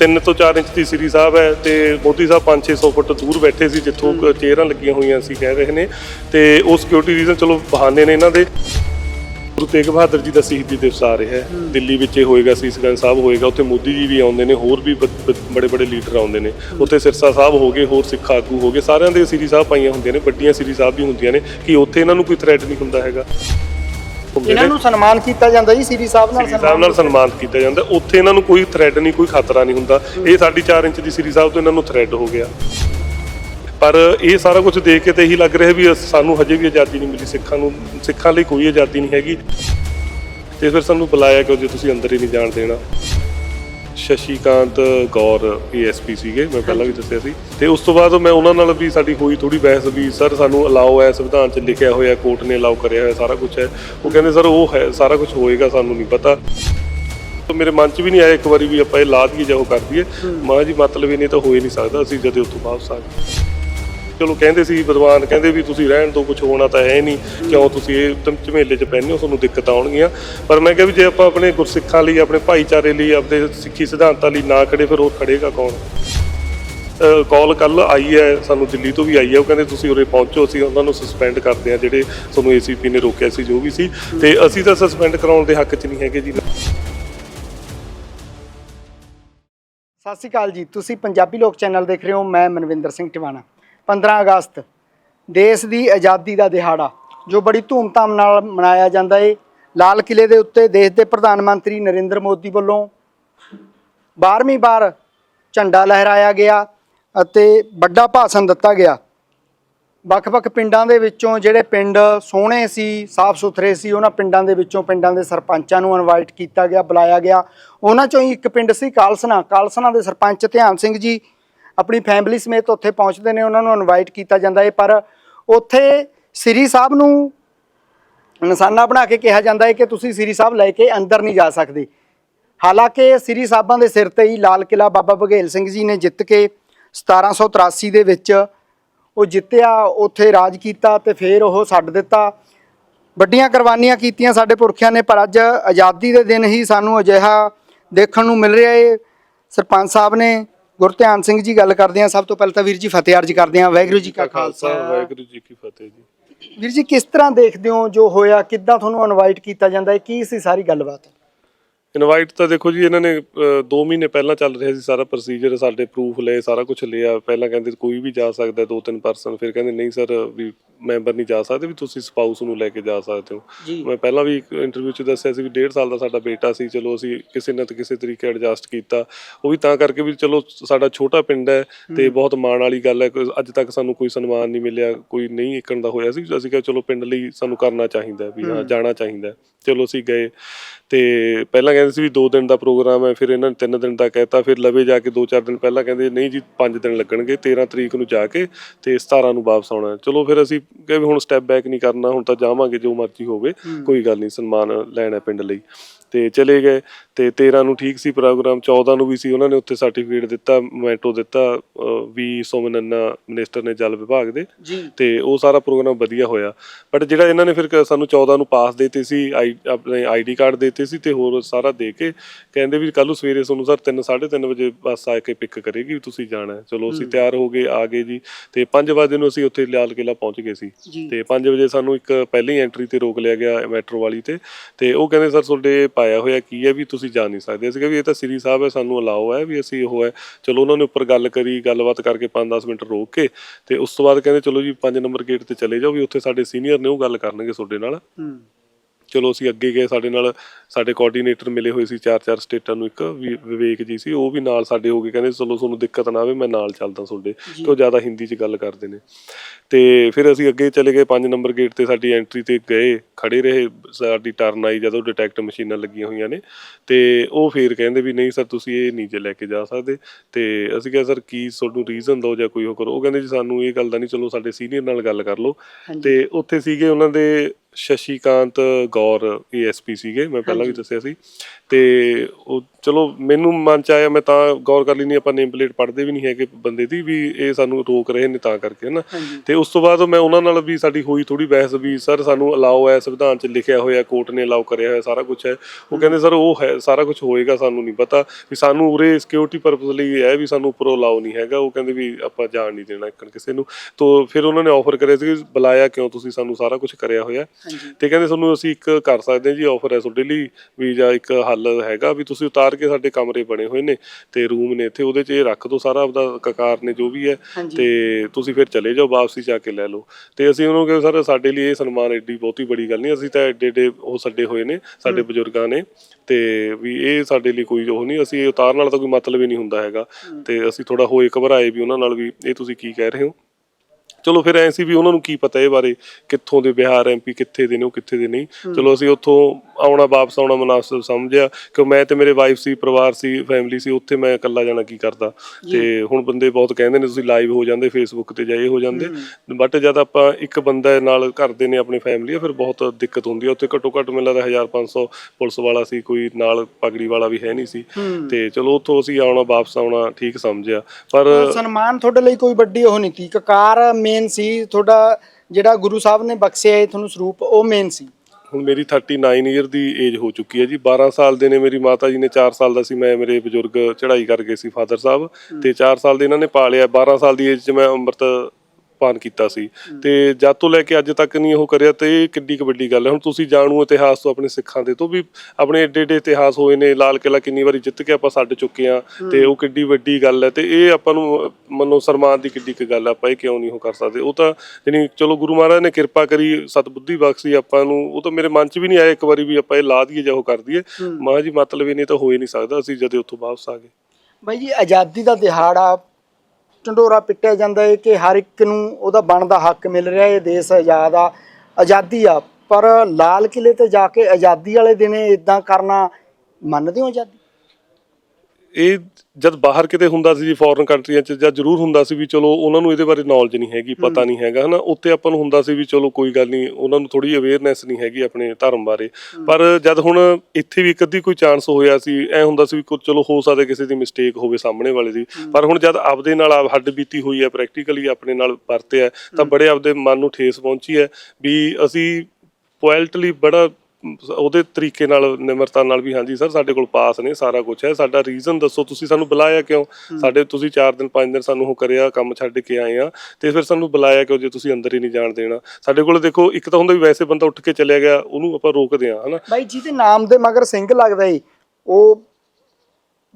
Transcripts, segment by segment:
3 ਤੋਂ 4 ਇੰਚ ਦੀ ਸ੍ਰੀ ਸਾਹਿਬ ਹੈ ਤੇ ਮੋਦੀ ਸਾਹਿਬ 5-600 ਫੁੱਟ ਦੂਰ ਬੈਠੇ ਸੀ ਜਿੱਥੋਂ ਚੇਅਰਾਂ ਲੱਗੀਆਂ ਹੋਈਆਂ ਸੀ ਕਹਿ ਰਹੇ ਨੇ ਤੇ ਉਹ ਸਿਕਿਉਰਿਟੀ ਰੀਜ਼ਨ ਚਲੋ ਬਹਾਨੇ ਨੇ ਇਹਨਾਂ ਦੇ। ਗੁਰੂ ਤੇਗ ਬਹਾਦਰ ਜੀ ਦਾ ਸ਼ਹੀਦੀ ਦਿਵਸ ਆ ਰਿਹਾ ਹੈ। ਦਿੱਲੀ ਵਿੱਚ ਇਹ ਹੋਏਗਾ ਸੀਸਗੰਜ ਸਾਹਿਬ ਹੋਏਗਾ ਉੱਥੇ ਮੋਦੀ ਜੀ ਵੀ ਆਉਂਦੇ ਨੇ ਹੋਰ ਵੀ ਬੜੇ ਬੜੇ ਲੀਡਰ ਆਉਂਦੇ ਨੇ। ਉੱਥੇ ਸਿਰਸਾ ਸਾਹਿਬ ਹੋ ਗਏ ਹੋਰ ਸਿੱਖ ਆਗੂ ਹੋ ਗਏ ਸਾਰਿਆਂ ਦੇ ਸ੍ਰੀ ਸਾਹਿਬ ਪਾਈਆਂ ਹੁੰਦੀਆਂ ਨੇ ਵੱਡੀਆਂ ਸ੍ਰੀ ਸਾਹਿਬ ਵੀ ਹੁੰਦੀਆਂ ਨੇ ਕਿ ਉੱਥੇ ਇਹਨਾਂ ਨੂੰ ਕੋਈ ਥ੍ਰੈਟ ਨਹੀਂ ਹੁੰਦਾ ਹੈਗਾ। ਇਹਨਾਂ ਨੇ। ਸਨਮਾਨ ਕੀਤਾ ਜਾਂਦਾ ਜੀ ਸ੍ਰੀ ਸਾਹਿਬ ਨਾਲ ਸ੍ਰੀ ਸਾਹਿਬ ਨਾਲ ਸਨਮਾਨਿਤ ਕੀਤਾ ਜਾਂਦਾ। ਉੱਥੇ ਇਹਨਾਂ ਨੂੰ ਕੋਈ ਥ੍ਰੈਡ ਨਹੀਂ ਕੋਈ ਖਤਰਾ ਨਹੀਂ ਹੁੰਦਾ। ਇਹ ਸਾਡੀ 4 ਇੰਚ ਦੀ ਸ੍ਰੀ ਸਾਹਿਬ ਤੋਂ ਇਹਨਾਂ ਨੂੰ ਥ੍ਰੈਡ ਹੋ ਗਿਆ। ਪਰ ਇਹ ਸਾਰਾ ਕੁਝ ਦੇਖ ਕੇ ਤਾਂ ਇਹੀ ਲੱਗ ਰਿਹਾ ਵੀ ਸਾਨੂੰ ਹਜੇ ਵੀ ਆਜ਼ਾਦੀ ਨਹੀਂ ਮਿਲੀ। ਸਿੱਖਾਂ ਨੂੰ ਸਿੱਖਾਂ ਲਈ ਕੋਈ ਆਜ਼ਾਦੀ ਨਹੀਂ ਹੈਗੀ। ਤੇ ਫਿਰ ਸਾਨੂੰ ਬੁਲਾਇਆ ਕਿ ਜੇ ਤੁਸੀਂ ਅੰਦਰ ਹੀ ਨਹੀਂ ਜਾਣ ਦੇਣਾ? ਸ਼ਸ਼ੀਕਾਂਤ ਗੌਰ ਏਐਸਪੀ ਸੀਗੇ ਮੈਂ ਪਹਿਲਾਂ ਵੀ ਦੱਸਿਆ ਸੀ। ਤੇ ਉਸ ਤੋਂ ਬਾਅਦ ਮੈਂ ਉਹਨਾਂ ਨਾਲ ਵੀ ਸਾਡੀ ਹੋਈ ਥੋੜੀ ਬਹਿਸ ਵੀ ਸਰ ਸਾਨੂੰ ਅਲਾਓ ਹੈ ਸੰਵਿਧਾਨ 'ਚ ਲਿਖਿਆ ਹੋਇਆ ਕੋਰਟ ਨੇ ਅਲਾਓ ਕਰਿਆ ਹੋਇਆ ਸਾਰਾ ਕੁਝ ਹੈ। ਉਹ ਕਹਿੰਦੇ ਸਰ ਉਹ ਹੈ ਸਾਰਾ ਕੁਝ ਹੋਏਗਾ ਸਾਨੂੰ ਨਹੀਂ ਪਤਾ। ਤਾਂ ਮੇਰੇ ਮਨ 'ਚ ਵੀ ਨਹੀਂ ਆਇਆ ਇੱਕ ਵਾਰੀ ਵੀ ਆਪਾਂ ਇਹ ਲਾ ਦਈਏ ਜਾਂ ਉਹ ਕਰ ਦਈਏ। ਮਾਂ ਜੀ ਮਤਲਬ ਇਹ ਨਹੀਂ ਤਾਂ ਹੋ ਹੀ ਨਹੀਂ ਸਕਦਾ ਅਸੀਂ ਜਦੇ ਉੱਥੋਂ ਵਾਪਸ ਆ ਗਏ। ਚਲੋ ਕਹਿੰਦੇ ਸੀ ਵਿਦਵਾਨ, ਕਹਿੰਦੇ ਵੀ ਤੁਸੀਂ ਰਹਿਣ ਤੋਂ ਕੁਝ ਹੋਣਾ ਤਾਂ ਹੈ ਨਹੀਂ। ਕਿਉਂ ਤੁਸੀਂ ਇਹ ਤੁਮ ਝਮੇਲੇ 'ਚ ਪੈਂਦੇ ਹੋ? ਤੁਹਾਨੂੰ ਦਿੱਕਤਾਂ ਆਉਣਗੀਆਂ। ਪਰ ਮੈਂ ਕਿਹਾ ਵੀ ਜੇ ਆਪਾਂ ਆਪਣੇ ਗੁਰਸਿੱਖਾਂ ਲਈ, ਆਪਣੇ ਭਾਈਚਾਰੇ ਲਈ, ਆਪਣੇ ਸਿੱਖੀ ਸਿਧਾਂਤਾਂ ਲਈ ਨਾ ਖੜੇ, ਫਿਰ ਉਹ ਖੜੇਗਾ ਕੌਣ? ਕਾਲ ਕੱਲ ਆਈ ਹੈ, ਸਾਨੂੰ ਦਿੱਲੀ ਤੋਂ ਵੀ ਆਈ ਹੈ। ਉਹ ਕਹਿੰਦੇ ਤੁਸੀਂ ਉਰੇ ਪਹੁੰਚੋ, ਅਸੀਂ ਉਹਨਾਂ ਨੂੰ ਸਸਪੈਂਡ ਕਰਦੇ ਆ ਜਿਹੜੇ ਤੁਹਾਨੂੰ ਏਸੀਪੀ ਨੇ ਰੋਕਿਆ ਸੀ, ਜੋ ਵੀ ਸੀ। ਤੇ ਅਸੀਂ ਤਾਂ ਸਸਪੈਂਡ ਕਰਾਉਣ ਦੇ ਹੱਕ 'ਚ ਨਹੀਂ ਹੈਗੇ ਜੀ। ਸਤਿ ਸ਼੍ਰੀ ਅਕਾਲ ਜੀ। ਤੁਸੀਂ ਪੰਜਾਬੀ ਲੋਕ ਚੈਨਲ ਦੇਖ ਰਹੇ ਹੋ, ਮੈਂ ਮਨਵਿੰਦਰ ਸਿੰਘ ਟਿਵਾਣਾ। 15 ਅਗਸਤ, ਦੇਸ਼ ਦੀ ਆਜ਼ਾਦੀ ਦਾ ਦਿਹਾੜਾ, ਜੋ ਬੜੀ ਧੂਮਧਾਮ ਨਾਲ ਮਨਾਇਆ ਜਾਂਦਾ ਏ। ਲਾਲ ਕਿਲੇ ਦੇ ਉੱਤੇ ਦੇਸ਼ ਦੇ ਪ੍ਰਧਾਨ ਮੰਤਰੀ ਨਰਿੰਦਰ ਮੋਦੀ ਵੱਲੋਂ 12ਵੀਂ ਵਾਰ ਝੰਡਾ ਲਹਿਰਾਇਆ ਗਿਆ ਅਤੇ ਵੱਡਾ ਭਾਸ਼ਣ ਦਿੱਤਾ ਗਿਆ। ਵੱਖ-ਵੱਖ ਪਿੰਡਾਂ ਦੇ ਵਿੱਚੋਂ ਜਿਹੜੇ ਪਿੰਡ ਸੋਹਣੇ ਸੀ ਸਾਫ਼ ਸੁਥਰੇ ਸੀ, ਉਹਨਾਂ ਪਿੰਡਾਂ ਦੇ ਵਿੱਚੋਂ ਪਿੰਡਾਂ ਦੇ ਸਰਪੰਚਾਂ ਨੂੰ ਇਨਵਾਈਟ ਕੀਤਾ ਗਿਆ, ਬੁਲਾਇਆ ਗਿਆ। ਉਹਨਾਂ ਚੋਂ ਹੀ ਇੱਕ ਪਿੰਡ ਸੀ ਕਾਲਸਨਾ। ਕਾਲਸਨਾ ਦੇ ਸਰਪੰਚ ਧਿਆਨ ਸਿੰਘ ਜੀ ਆਪਣੀ ਫੈਮਿਲੀ ਸਮੇਤ ਉੱਥੇ ਪਹੁੰਚਦੇ ਨੇ, ਉਹਨਾਂ ਨੂੰ ਇਨਵਾਈਟ ਕੀਤਾ ਜਾਂਦਾ ਹੈ। ਪਰ ਉੱਥੇ ਸ੍ਰੀ ਸਾਹਿਬ ਨੂੰ ਨਿਸ਼ਾਨਾ ਬਣਾ ਕੇ ਕਿਹਾ ਜਾਂਦਾ ਹੈ ਕਿ ਤੁਸੀਂ ਸ੍ਰੀ ਸਾਹਿਬ ਲੈ ਕੇ ਅੰਦਰ ਨਹੀਂ ਜਾ ਸਕਦੇ। ਹਾਲਾਂਕਿ ਸ੍ਰੀ ਸਾਹਿਬਾਂ ਦੇ ਸਿਰ ਤੇ ਹੀ ਲਾਲ ਕਿਲਾ ਬਾਬਾ ਬਘੇਲ ਸਿੰਘ ਜੀ ਨੇ ਜਿੱਤ ਕੇ 1783 ਦੇ ਵਿੱਚ ਉਹ ਜਿੱਤਿਆ, ਉੱਥੇ ਰਾਜ ਕੀਤਾ ਤੇ ਫਿਰ ਉਹ ਛੱਡ ਦਿੱਤਾ। ਵੱਡੀਆਂ ਕੁਰਬਾਨੀਆਂ ਕੀਤੀਆਂ ਸਾਡੇ ਪੁਰਖਿਆਂ ਨੇ, ਪਰ ਅੱਜ ਆਜ਼ਾਦੀ ਦੇ ਦਿਨ ਹੀ ਸਾਨੂੰ ਅਜਿਹਾ ਦੇਖਣ ਨੂੰ ਮਿਲ ਰਿਹਾ ਏ ਸਰਪੰਚ ਸਾਹਿਬ ਨੇ ਗੁਰਧਿਆਨ ਸਿੰਘ ਜੀ ਗੱਲ ਕਰਦੇ ਆ ਸਭ ਤੋਂ ਪਹਿਲਾਂ ਤਾਂ ਵੀਰ ਜੀ ਫਤਿਹ ਅਰਜ ਕਰਦੇ ਆ ਵਾਹਿਗੁਰੂ ਜੀ ਕਾ ਖਾਲਸਾ। ਵਾਹਿਗੁਰੂ ਜੀ ਕੀ ਫਤਿਹ ਜੀ। ਵੀਰ ਜੀ ਕਿਸ ਤਰ੍ਹਾਂ ਦੇਖਦੇ ਹੋ ਜੋ ਹੋਇਆ? ਕਿੱਦਾਂ ਤੁਹਾਨੂੰ ਇਨਵਾਈਟ ਕੀਤਾ ਜਾਂਦਾ? ਹੈ ਕੀ ਸੀ ਸਾਰੀ ਗੱਲਬਾਤ? ਇਨਵਾਈਟ ਤਾਂ ਦੇਖੋ ਜੀ ਇਹਨਾਂ ਨੇ 2 ਮਹੀਨੇ ਪਹਿਲਾਂ ਚੱਲ ਰਿਹਾ ਸੀ ਸਾਰਾ ਪ੍ਰੋਸੀਜਰ ਸਾਡੇ ਪ੍ਰੂਫ ਲਏ ਸਾਰਾ ਕੁਝ ਲਿਆ। ਪਹਿਲਾਂ ਕਹਿੰਦੇ ਕੋਈ ਵੀ ਜਾ ਸਕਦਾ ਦੋ ਤਿੰਨ ਪਰਸਨ ਫਿਰ ਕਹਿੰਦੇ ਨਹੀਂ ਸਰ ਵੀ ਮੈਂਬਰ ਨਹੀਂ ਜਾ ਸਕਦੇ ਵੀ ਤੁਸੀਂ ਸਪਾਊਸ ਨੂੰ ਲੈ ਕੇ ਜਾ ਸਕਦੇ ਹੋ। ਮੈਂ ਪਹਿਲਾਂ ਵੀ ਇੱਕ ਇੰਟਰਵਿਊ 'ਚ ਦੱਸਿਆ ਸੀ ਵੀ 1.5 ਸਾਲ ਦਾ ਸਾਡਾ ਬੇਟਾ ਸੀ ਚਲੋ ਅਸੀਂ ਕਿਸੇ ਨਾ ਕਿਸੇ ਤਰੀਕੇ ਐਡਜਸਟ ਕੀਤਾ। ਉਹ ਵੀ ਤਾਂ ਕਰਕੇ ਵੀ ਚਲੋ ਸਾਡਾ ਛੋਟਾ ਪਿੰਡ ਹੈ ਤੇ ਬਹੁਤ ਮਾਣ ਵਾਲੀ ਗੱਲ ਹੈ ਅੱਜ ਤੱਕ ਸਾਨੂੰ ਕੋਈ ਸਨਮਾਨ ਨਹੀਂ ਮਿਲਿਆ ਕੋਈ ਨਹੀਂ ਇੱਕਣ ਦਾ ਹੋਇਆ ਸੀ। ਅਸੀਂ ਕਿਹਾ ਚਲੋ ਪਿੰਡ ਲਈ ਸਾਨੂੰ ਕਰਨਾ ਚਾਹੀਦਾ ਵੀ ਹਾਂ ਜਾਣਾ ਚਾਹੀਦਾ। ਚਲੋ ਅਸੀਂ ਗਏ। ਤੇ ਪਹਿਲਾਂ ਕਹਿੰਦੇ ਸੀ ਵੀ 2 ਦਿਨ ਦਾ ਪ੍ਰੋਗਰਾਮ ਹੈ ਫਿਰ ਇਹਨਾਂ ਨੇ 3 ਦਿਨ ਦਾ ਕਹਿਤਾ ਫਿਰ ਲਵੇ ਜਾ ਕੇ 2-4 ਦਿਨ ਪਹਿਲਾਂ ਕਹਿੰਦੇ ਨਹੀਂ ਜੀ 5 ਦਿਨ ਲੱਗਣਗੇ 13 ਤਰੀਕ ਨੂੰ ਜਾ ਕੇ ਤੇ 17 ਨੂੰ ਵਾਪਸ ਆਉਣਾ। ਚਲੋ ਫਿਰ ਅਸੀਂ ਕਹੇ ਵੀ ਹੁਣ ਸਟੈਪ ਬੈਕ ਨਹੀਂ ਕਰਨਾ ਹੁਣ ਤਾਂ ਜਾਵਾਂਗੇ ਜੋ ਮਰਜ਼ੀ ਹੋਵੇ ਕੋਈ ਗੱਲ ਨਹੀਂ ਸਨਮਾਨ ਲੈਣਾ ਪਿੰਡ ਲਈ। ਤੇ ਚਲੇ ਗਏ। ਤੇ 13 ਨੂੰ ਠੀਕ ਸੀ ਪ੍ਰੋਗਰਾਮ 14 ਨੂੰ ਵੀ ਸੀ ਉਹਨਾਂ ਨੇ ਉੱਥੇ ਸਰਟੀਫਿਕੇਟ ਦਿੱਤਾ ਮੈਂਟੋ ਦਿੱਤਾ ਵੀ ਸੋਮਨੰਨਾ ਮਿਨਿਸਟਰ ਨੇ ਜਲ ਵਿਭਾਗ ਦੇ। ਤੇ ਉਹ ਸਾਰਾ ਪ੍ਰੋਗਰਾਮ ਵਧੀਆ ਹੋਇਆ। ਬਟ ਜਿਹੜਾ ਇਹਨਾਂ ਨੇ ਫਿਰ ਸਾਨੂੰ 14 ਨੂੰ ਪਾਸ ਦੇਤੇ ਸੀ ਆਈ ਆਪਣੇ ਆਈਡੀ ਕਾਰਡ ਦੇਤੇ ਸੀ ਤੇ ਹੋਰ ਸਾਰਾ ਦੇ ਕੇ ਕਹਿੰਦੇ ਵੀ ਕੱਲ ਨੂੰ ਸਵੇਰੇ ਤੁਹਾਨੂੰ ਸਰ 3 3:30 ਵਜੇ ਬੱਸ ਆ ਕੇ ਪਿਕ ਕਰੇਗੀ ਤੁਸੀਂ ਜਾਣਾ। ਚਲੋ ਅਸੀਂ ਤਿਆਰ ਹੋ ਗਏ ਆ ਗਏ ਜੀ। ਤੇ 5 ਵਜੇ ਨੂੰ ਅਸੀਂ ਉੱਥੇ ਲਾਲ ਕਿਲਾ ਪਹੁੰਚ ਗਏ ਸੀ। ਤੇ 5 ਵਜੇ ਸਾਨੂੰ ਇੱਕ ਪਹਿਲੀ ਐਂਟਰੀ ਤੇ ਰੋਕ ਲਿਆ ਗਿਆ ਮੈਟਰੋ ਵਾਲੀ ਤੇ। ਤੇ ਉਹ ਕਹਿੰਦੇ ਸਰ ਤੁਹਾਡੇ ਪਾਇਆ ਹੋਇਆ ਕੀ ਹੈ ਵੀ ਤੁਸੀਂ ਜਾ ਨਹੀਂ ਸਕਦੇ। ਅਸੀਂ ਕਿਹਾ ਵੀ ਇਹ ਤਾਂ ਸ੍ਰੀ ਸਾਹਿਬ ਹੈ, ਸਾਨੂੰ ਅਲਾਓ ਹੈ ਵੀ ਅਸੀਂ ਉਹ ਹੈ। ਚਲੋ ਉਹਨਾਂ ਨੇ ਉੱਪਰ ਗੱਲ ਕਰੀ, ਗੱਲਬਾਤ ਕਰਕੇ 5-10 ਮਿੰਟ ਰੋਕ ਕੇ ਤੇ ਉਸ ਤੋਂ ਬਾਅਦ ਕਹਿੰਦੇ ਚਲੋ ਜੀ 5 ਨੰਬਰ ਗੇਟ ਤੇ ਚਲੇ ਜਾਓ ਵੀ ਉੱਥੇ ਸਾਡੇ ਸੀਨੀਅਰ ਨੇ ਉਹ ਗੱਲ ਕਰਨਗੇ ਤੁਹਾਡੇ ਨਾਲ। ਹੂੰ। ਚਲੋ ਅਸੀਂ ਅੱਗੇ ਗਏ ਸਾਡੇ ਨਾਲ ਸਾਡੇ ਕੋਆਰਡੀਨੇਟਰ ਮਿਲੇ ਹੋਏ ਸੀ ਚਾਰ ਚਾਰ ਸਟੇਟਾਂ ਨੂੰ ਇੱਕ ਵਿਵੇਕ ਜੀ ਸੀ ਉਹ ਵੀ ਨਾਲ ਸਾਡੇ ਹੋ ਗਏ ਕਹਿੰਦੇ ਚਲੋ ਤੁਹਾਨੂੰ ਦਿੱਕਤ ਨਾ ਆਵੇ ਮੈਂ ਨਾਲ ਚੱਲਦਾ ਤੁਹਾਡੇ ਤੇ ਉਹ ਜ਼ਿਆਦਾ ਹਿੰਦੀ 'ਚ ਗੱਲ ਕਰਦੇ ਨੇ। ਤੇ ਫਿਰ ਅਸੀਂ ਅੱਗੇ ਚਲੇ ਗਏ 5 ਨੰਬਰ ਗੇਟ ਤੇ ਸਾਡੀ ਐਂਟਰੀ ਤੇ ਗਏ ਖੜੇ ਰਹੇ ਸਾਡੀ ਟਰਨ ਆਈ ਜਦੋਂ ਡਿਟੈਕਟ ਮਸ਼ੀਨਾਂ ਲੱਗੀਆਂ ਹੋਈਆਂ ਨੇ ਤੇ ਉਹ ਫੇਰ ਕਹਿੰਦੇ ਵੀ ਨਹੀਂ ਸਰ ਤੁਸੀਂ ਇਹ ਨੀਚੇ ਲੈ ਕੇ ਜਾ ਸਕਦੇ। ਤੇ ਅਸੀਂ ਕਿਹਾ ਸਰ ਕੀ ਤੁਹਾਨੂੰ ਰੀਜ਼ਨ ਦਿਓ ਜਾਂ ਕੋਈ ਉਹ ਕਰੋ? ਉਹ ਕਹਿੰਦੇ ਜੀ ਸਾਨੂੰ ਇਹ ਗੱਲ ਦਾ ਨਹੀਂ ਚਲੋ ਸਾਡੇ ਸੀਨੀਅਰ ਨਾਲ ਗੱਲ ਕਰ ਲਓ। ਤੇ ਉੱਥੇ ਸੀਗੇ ਉਹਨਾਂ ਦੇ ਸ਼ਸ਼ੀਕਾਂਤ ਗੌਰ ਏਐਸਪੀ ਸੀਗੇ ਮੈਂ ਪਹਿਲਾਂ ਵੀ ਦੱਸਿਆ ਸੀ। ਤੇ ਉਹ ਚਲੋ ਮੈਨੂੰ ਮਨ ਚ ਆਇਆ ਮੈਂ ਤਾਂ ਗੌਰ ਕਰ ਲਈ ਨਹੀਂ ਆਪਾਂ ਨੇਮ ਪਲੇਟ ਪੜ੍ਹਦੇ ਵੀ ਨਹੀਂ ਹੈਗੇ ਬੰਦੇ ਦੀ ਵੀ ਇਹ ਸਾਨੂੰ ਰੋਕ ਰਹੇ ਨੇ ਤਾਂ ਕਰਕੇ ਨਾ ਹਾਂਜੀ। ਤੇ ਉਸ ਤੋਂ ਬਾਅਦ ਮੈਂ ਉਹਨਾਂ ਨਾਲ ਵੀ ਸਾਡੀ ਹੋਈ ਥੋੜੀ ਬਹਿਸ ਵੀ ਸਰ ਸਾਨੂੰ ਅਲਾਓ ਹੈ ਸੰਵਿਧਾਨ 'ਚ ਲਿਖਿਆ ਹੋਇਆ ਕੋਰਟ ਨੇ ਅਲਾਓ ਕਰਿਆ ਹੋਇਆ ਸਾਰਾ ਕੁਝ ਹੈ। ਉਹ ਕਹਿੰਦੇ ਸਰ ਉਹ ਹੈ ਸਾਰਾ ਕੁਝ ਹੋਏਗਾ ਸਾਨੂੰ ਨਹੀਂ ਪਤਾ। ਵੀ ਸਾਨੂੰ ਉਰੇ ਸਿਕਿਉਰਿਟੀ ਪਰਪਸ ਲਈ ਇਹ ਹੈ ਵੀ ਸਾਨੂੰ ਉੱਪਰੋਂ ਅਲਾਓ ਨਹੀਂ ਹੈਗਾ। ਉਹ ਕਹਿੰਦੇ ਵੀ ਆਪਾਂ ਜਾਣ ਨਹੀਂ ਦੇਣਾ ਕਿਸੇ ਨੂੰ। ਤੋਂ ਫਿਰ ਉਹਨਾਂ ਨੇ ਆਫਰ ਕਰਿਆ ਸੀ ਬੁਲਾਇਆ ਕਿਉਂ ਤੁਸੀਂ? ਸਾਨੂੰ ਸਾਰਾ ਕੁਝ ਕਰਿਆ ਹੋਇਆ ਤੇ ਕਹਿੰਦੇ ਤੁਹਾਨੂੰ ਅਸੀਂ ਇੱਕ ਕਰ ਸਕਦੇ ਹਾਂ ਜੀ ਆਫਰ ਹੈ ਤੁਹਾਡੇ ਲਈ ਵੀ ਜਾਂ ਇੱਕ ਹੱਲ ਹੈਗਾ ਵੀ ਤੁਸੀਂ ਉਤਾਰ ਕੇ ਸਾਡੇ ਕਮਰੇ ਬਣੇ ਹੋਏ ਨੇ ਤੇ ਰੂਮ ਨੇ ਇੱਥੇ ਉਹਦੇ 'ਚ ਇਹ ਰੱਖ ਦਿਓ ਸਾਰਾ ਆਪਦਾ ਕਕਾਰ ਨੇ ਜੋ ਵੀ ਹੈ। ਤੇ ਤੁਸੀਂ ਫਿਰ ਚਲੇ ਜਾਓ ਵਾਪਸੀ ਜਾ ਕੇ ਲੈ ਲਓ। ਤੇ ਅਸੀਂ ਉਹਨੂੰ ਕਿਹਾ ਸਰ ਸਾਡੇ ਲਈ ਇਹ ਸਨਮਾਨ ਐਡੀ ਬਹੁਤੀ ਬੜੀ ਗੱਲ ਨਹੀਂ ਅਸੀਂ ਤਾਂ ਐਡੇ ਐਡੇ ਉਹ ਛੱਡੇ ਹੋਏ ਨੇ ਸਾਡੇ ਬਜ਼ੁਰਗਾਂ ਨੇ ਤੇ ਵੀ ਇਹ ਸਾਡੇ ਲਈ ਕੋਈ ਉਹ ਨਹੀਂ ਅਸੀਂ ਇਹ ਉਤਾਰਨ ਨਾਲ ਤਾਂ ਕੋਈ ਮਤਲਬ ਹੀ ਨਹੀਂ ਹੁੰਦਾ ਹੈਗਾ ਤੇ ਅਸੀਂ ਥੋੜਾ ਹੋਏ ਘਬਰਾਏ ਵੀ ਉਹਨਾਂ ਨਾਲ ਵੀ ਇਹ ਤੁਸੀਂ ਕੀ ਕਹਿ ਰਹੇ ਹੋ? ਚਲੋ ਫਿਰ ਐ ਸੀ ਵੀ ਉਹਨਾਂ ਨੂੰ ਕੀ ਪਤਾ ਇਹ ਬਾਰੇ ਕਿੱਥੋਂ ਦੇ ਬਿਹਾਰ ਐਮਪੀ ਕਿੱਥੇ ਦੇ ਨੇ ਉਹ ਕਿੱਥੇ ਦੇ ਨਹੀਂ। ਚਲੋ ਅਸੀਂ ਉੱਥੋਂ ਆਉਣਾ ਵਾਪਸ ਆਉਣਾ ਮਨਾਸਬ ਸਮਝਿਆ ਕਿ ਮੈਂ ਤੇ ਮੇਰੇ ਵਾਈਫ ਸੀ ਪਰਿਵਾਰ ਸੀ ਫੈਮਿਲੀ ਸੀ ਉੱਥੇ ਮੈਂ ਇਕੱਲਾ ਜਾਣਾ ਕੀ ਕਰਦਾ। ਤੇ ਹੁਣ ਬੰਦੇ ਬਹੁਤ ਕਹਿੰਦੇ ਨੇ ਤੁਸੀਂ ਲਾਈਵ ਹੋ ਜਾਂਦੇ ਫੇਸਬੁੱਕ ਤੇ ਜਾਏ ਹੋ ਜਾਂਦੇ। ਬਟ ਜਦ ਆਪਾਂ ਇੱਕ ਬੰਦਾ ਨਾਲ ਕਰਦੇ ਨੇ ਆਪਣੀ ਫੈਮਿਲੀ ਫਿਰ ਬਹੁਤ ਦਿੱਕਤ ਹੁੰਦੀ ਹੈ ਉੱਥੇ ਘੱਟੋ ਘੱਟ ਮੈਨੂੰ ਲੱਗਦਾ 1500 ਪੁਲਿਸ ਵਾਲਾ ਸੀ ਕੋਈ ਨਾਲ ਪਗੜੀ ਵਾਲਾ ਵੀ ਹੈ ਨਹੀਂ ਸੀ। ਤੇ ਚਲੋ ਉੱਥੋਂ ਅਸੀਂ ਆਉਣਾ ਵਾਪਸ ਆਉਣਾ ਠੀਕ ਸਮਝਿਆ। ਪਰ ਸਨਮਾਨ ਤੁਹਾਡੇ ਲਈ ਕੋਈ ਵੱਡੀ ਉਹ ਨਹੀਂ ਸੀ। ਕਕਾਰ ਮੇਨ ਸੀ, ਤੁਹਾਡਾ ਜਿਹੜਾ ਗੁਰੂ ਸਾਹਿਬ ਨੇ ਬਖਸ਼ਿਆ ਹੈ ਤੁਹਾਨੂੰ ਸਰੂਪ, ਉਹ ਮੇਨ ਸੀ। ਹੁਣ ਮੇਰੀ 39 ਇਅਰ ਦੀ ਏਜ ਹੋ ਚੁੱਕੀ ਹੈ ਜੀ। 12 ਸਾਲ ਦੇ ਨੇ ਮੇਰੀ ਮਾਤਾ ਜੀ ਨੇ 4 ਸਾਲ ਦਾ ਸੀ ਮੈਂ, ਮੇਰੇ ਬਜ਼ੁਰਗ ਚੜ੍ਹਾਈ ਕਰ ਗਏ ਸੀ, ਫਾਦਰ ਸਾਹਿਬ। ਤੇ 4 ਸਾਲ ਦੇ ਇਹਨਾਂ ਨੇ ਪਾਲਿਆ। 12 ਸਾਲ ਦੀ ਏਜ 'ਚ ਮੈਂ ਅੰਮ੍ਰਿਤ ਪਾਨ ਕੀਤਾ ਸੀ। ਤੇ ਜਦ ਤੋਂ ਲੈ ਕੇ ਅੱਜ ਤੱਕ ਨਹੀਂ ਉਹ ਕਰਿਆ ਤੇ ਇਹ ਕਿੱਡੀ ਵੱਡੀ ਗੱਲ ਹੈ। ਹੁਣ ਤੁਸੀਂ ਜਾਣੂ ਇਤਿਹਾਸ ਤੋਂ ਆਪਣੇ ਸਿੱਖਾਂ ਦੇ ਤੋਂ ਵੀ ਆਪਣੇ ਏਡੇ ਏਡੇ ਇਤਿਹਾਸ ਹੋਏ ਨੇ ਲਾਲ ਕਿਲਾ ਕਿੰਨੀ ਵਾਰੀ ਜਿੱਤ ਕੇ ਆਪਾਂ ਛੱਡ ਚੁੱਕੇ ਆ ਤੇ ਉਹ ਕਿੱਡੀ ਵੱਡੀ ਗੱਲ ਹੈ ਤੇ ਇਹ ਆਪਾਂ ਨੂੰ ਮਨੋ ਸਨਮਾਨ ਦੀ ਕਿੱਡੀ ਕੁ ਗੱਲ ਹੈ ਆਪਾਂ ਇਹ ਕਿਉਂ ਨਹੀਂ ਉਹ ਕਰ ਸਕਦੇ। ਉਹ ਤਾਂ ਜਾਣੀ ਚਲੋ ਗੁਰੂ ਮਹਾਰਾਜ ਨੇ ਕਿਰਪਾ ਕਰੀ ਸਤਬੁੱਧੀ ਬਖਸ਼ੀ ਆਪਾਂ ਨੂੰ ਉਹ ਤਾਂ ਮੇਰੇ ਮਨ 'ਚ ਵੀ ਨਹੀਂ ਆਇਆ ਇੱਕ ਵਾਰੀ ਵੀ ਆਪਾਂ ਇਹ ਲਾ ਦਈਏ ਜਾਂ ਉਹ ਕਰ ਦਈਏ। ਮਾਂ ਜੀ ਮਤਲਬ ਇਹ ਨਹੀਂ ਤਾਂ ਹੋ ਹੀ ਨਹੀਂ ਸਕਦਾ ਅਸੀਂ ਜਦੋਂ ਉੱਥੋਂ ਵਾਪਸ ਆ ਗਏ। ਬਾਈ ਜੀ ਆਜ਼ਾਦੀ ਦਾ ਦਿਹਾੜਾ ਢੰਡੋਰਾ ਪਿੱਟਿਆ ਜਾਂਦਾ ਹੈ ਕਿ ਹਰ ਇੱਕ ਨੂੰ ਉਹਦਾ ਬਣਦਾ ਹੱਕ ਮਿਲ ਰਿਹਾ ਹੈ ਦੇਸ਼ ਆਜ਼ਾਦ ਆ, ਆਜ਼ਾਦੀ ਆ। ਪਰ ਲਾਲ ਕਿਲੇ ਤੇ ਜਾ ਕੇ ਆਜ਼ਾਦੀ ਵਾਲੇ ਦਿਨ ਇਦਾਂ ਕਰਨਾ ਮੰਨਦੇ ਹੋ ਆਜ਼ਾਦੀ? ਇਹ ਜਦ ਬਾਹਰ ਕਿਤੇ ਹੁੰਦਾ ਸੀ ਜੀ ਫੋਰਨ ਕੰਟਰੀਆਂ 'ਚ ਜਾਂ ਜ਼ਰੂਰ ਹੁੰਦਾ ਸੀ ਵੀ ਚਲੋ ਉਹਨਾਂ ਨੂੰ ਇਹਦੇ ਬਾਰੇ ਨੌਲੇਜ ਨਹੀਂ ਹੈਗੀ ਪਤਾ ਨਹੀਂ ਹੈਗਾ ਹਨਾ? ਉੱਥੇ ਆਪਾਂ ਨੂੰ ਹੁੰਦਾ ਸੀ ਵੀ ਚਲੋ ਕੋਈ ਗੱਲ ਨਹੀਂ ਉਹਨਾਂ ਨੂੰ ਥੋੜੀ ਅਵੇਅਰਨੈਸ ਨਹੀਂ ਹੈਗੀ ਆਪਣੇ ਧਰਮ ਬਾਰੇ। ਪਰ ਜਦ ਹੁਣ ਇੱਥੇ ਵੀ ਇੱਕ ਅੱਧੀ ਕੋਈ ਚਾਂਸ ਹੋਇਆ ਸੀ ਐ ਹੁੰਦਾ ਸੀ ਵੀ ਕੁ- ਚਲੋ ਹੋ ਸਕਦਾ ਕਿਸੇ ਦੀ ਮਿਸਟੇਕ ਹੋਵੇ ਸਾਹਮਣੇ ਵਾਲੇ ਦੀ। ਪਰ ਹੁਣ ਜਦ ਆਪਦੇ ਨਾਲ ਆਪ ਹੱਡ ਬੀਤੀ ਹੋਈ ਹੈ ਪ੍ਰੈਕਟੀਕਲੀ ਆਪਣੇ ਨਾਲ ਵਰਤਿਆ ਤਾਂ ਬੜੇ ਆਪਦੇ ਮਨ ਨੂੰ ਠੇਸ ਪਹੁੰਚੀ ਹੈ ਵੀ ਅਸੀਂ ਪੁਐਲਟਲੀ ਬੜਾ ਉਹਦੇ ਤਰੀਕੇ ਨਾਲ ਨਿਮਰਤਾ ਨਾਲ ਵੀ ਹਾਂਜੀ ਸਰ ਸਾਡੇ ਕੋਲ ਪਾਸ ਨੇ ਸਾਰਾ ਕੁਝ ਹੈ। ਸਾਡਾ ਰੀਜ਼ਨ ਦੱਸੋ ਤੁਸੀਂ ਸਾਨੂੰ ਬੁਲਾਇਆ ਕਿਉਂ? ਸਾਡੇ ਤੁਸੀਂ 4 ਦਿਨ 5 ਦਿਨ ਸਾਨੂੰ ਉਹ ਕਰਿਆ ਕੰਮ ਛੱਡ ਕੇ ਆਏ ਆ। ਤੇ ਫਿਰ ਸਾਨੂੰ ਬੁਲਾਇਆ ਕਿਉਂ ਜੇ ਤੁਸੀਂ ਅੰਦਰ ਹੀ ਨਹੀਂ ਜਾਣ ਦੇਣਾ? ਸਾਡੇ ਕੋਲ ਦੇਖੋ ਇੱਕ ਤਾਂ ਹੁੰਦਾ ਵੀ ਵੈਸੇ ਬੰਦਾ ਉੱਠ ਕੇ ਚਲਿਆ ਗਿਆ ਉਹਨੂੰ ਆਪਾਂ ਰੋਕਦੇ ਆ ਹਨਾ? ਬਾਈ ਜਿਹਦੇ ਨਾਮ ਦੇ ਮਗਰ ਸਿੰਘ ਲੱਗਦਾ ਏ ਉਹ